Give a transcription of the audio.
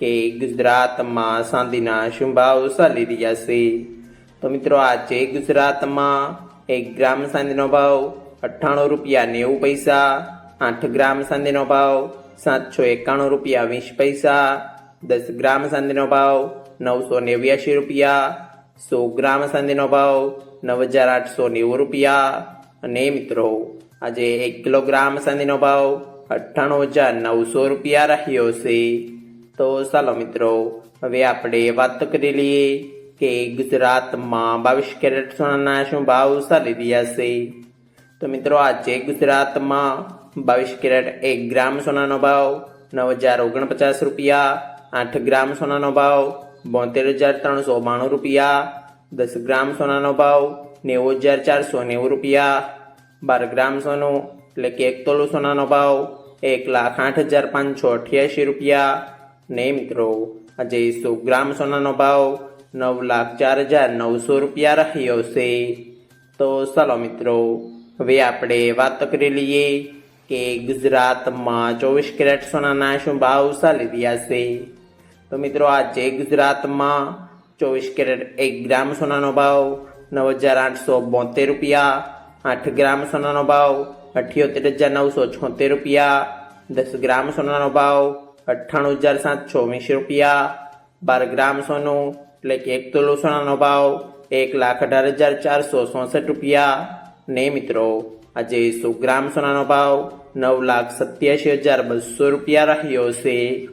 કે ગુજરાતમાં શાંતિના શુંભાવ ચાલી રહ્યા છે. તો મિત્રો, આજે ગુજરાતમાં એક ગ્રામ ચાંદીનો ભાવ અઠ્ઠાણું રૂપિયા નેવું પૈસા, આઠ ગ્રામ ચાંદીનો ભાવ સાતસો એકાણું રૂપિયા વીસ પૈસા, દસ ગ્રામ ચાંદીનો ભાવ નવસો નેવ્યાસી રૂપિયા, સો ગ્રામ ચાંદીનો ભાવ નવ હજાર આઠસો નેવું રૂપિયા. અને મિત્રો, આજે એક કિલોગ્રામ ચાંદીનો ભાવ અઠ્ઠાણું હજાર નવસો રૂપિયા રહ્યો છે. તો ચાલો મિત્રો, હવે આપણે વાત કરી લઈએ કે ગુજરાતમાં બાવીસ કેરેટ સોનાના શું ભાવ ચાલી રહ્યા છે. તો મિત્રો, આજે ગુજરાતમાં બાવીસ કેરેટ એક ગ્રામ સોનાનો ભાવ, નવ હજાર ઓગણપચાસ રૂપિયા, આઠ ગ્રામ સોનાનો ભાવ, બોતેર હજાર ત્રણસો બાણું રૂપિયા, દસ ગ્રામ સોનાનો ભાવ, નેવું હજાર ચારસો નેવું રૂપિયા, બાર ગ્રામ સોનું એટલે કે એક તોલું સોનાનો ભાવ, એક લાખ આઠ હજાર પાંચસો અઠ્યાસી રૂપિયા ને મિત્રો, આજે સો ગ્રામ સોનાનો ભાવ નવ લાખ ચાર હજાર નવસો રૂપિયા રહ્યો છે. તો ચાલો મિત્રો, હવે આપણે વાત કરી લઈએ કે ગુજરાતમાં ચોવીસ કેરેટ સોનાના શું ભાવ ચાલી રહ્યા છે. તો મિત્રો, આજે ગુજરાતમાં ચોવીસ કેરેટ એક ગ્રામ સોનાનો ભાવ નવ હજાર આઠસો બોતેર રૂપિયા, આઠ ગ્રામ સોનાનો ભાવ અઠ્યોતેર હજાર નવસો છોતેર રૂપિયા, દસ ગ્રામ સોનાનો ભાવ અઠ્ઠાણું હજાર સાતસો વીસ રૂપિયા, બાર ગ્રામ સોનું, એટલે કે એક તોલો સોનાનો ભાવ એક લાખ અઢાર હજાર ચારસો ચોસઠ રૂપિયા. ને મિત્રો, આજે સો ગ્રામ સોનાનો ભાવ? નવ લાખ સત્યાસી હજાર બસો રૂપિયા રહ્યો છે.